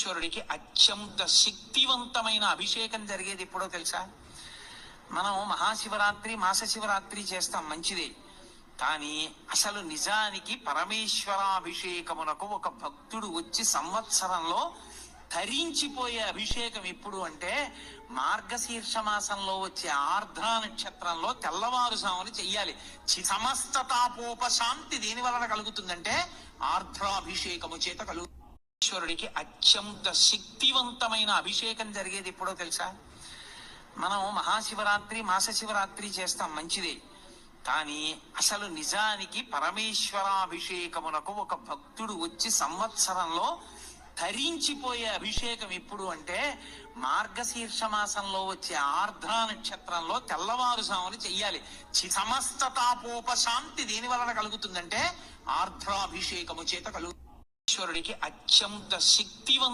పరమేశ్వరుడికి అత్యంత శక్తివంతమైన అభిషేకం జరిగేది ఎప్పుడో తెలుసా? మనం మహాశివరాత్రి మాస శివరాత్రి చేస్తాం మంచిదే. కానీ అసలు నిజానికి పరమేశ్వరాభిషేకమునకు ఒక భక్తుడు వచ్చి సంవత్సరంలో ధరించిపోయే అభిషేకం ఎప్పుడు అంటే మార్గశీర్ష మాసంలో వచ్చే ఆర్ద్ర నక్షత్రంలో తెల్లవారుజామున చెయ్యాలి. సమస్త తాపోపశాంతి దేని వలన కలుగుతుందంటే ఆర్ధ్రాభిషేకము చేత కలుగు పరమేశ్వరుడికి అత్యంత శక్తివంతమైన అభిషేకం జరిగేది ఎప్పుడో తెలుసా? మనం మహాశివరాత్రి మాస శివరాత్రి చేస్తాం మంచిదే. కానీ అసలు నిజానికి పరమేశ్వరాభిషేకమునకు ఒక భక్తుడు వచ్చి సంవత్సరంలో ధరించిపోయే అభిషేకం ఎప్పుడు అంటే మార్గశీర్ష మాసంలో వచ్చే ఆర్ధ్ర నక్షత్రంలో తెల్లవారుజామున చెయ్యాలి. సమస్త తాపోపశాంతి దేని వలన కలుగుతుందంటే ఆర్ధ్రాభిషేకము చేత కలుగు ఈశ్వరుడికి అత్యంత శక్తివంత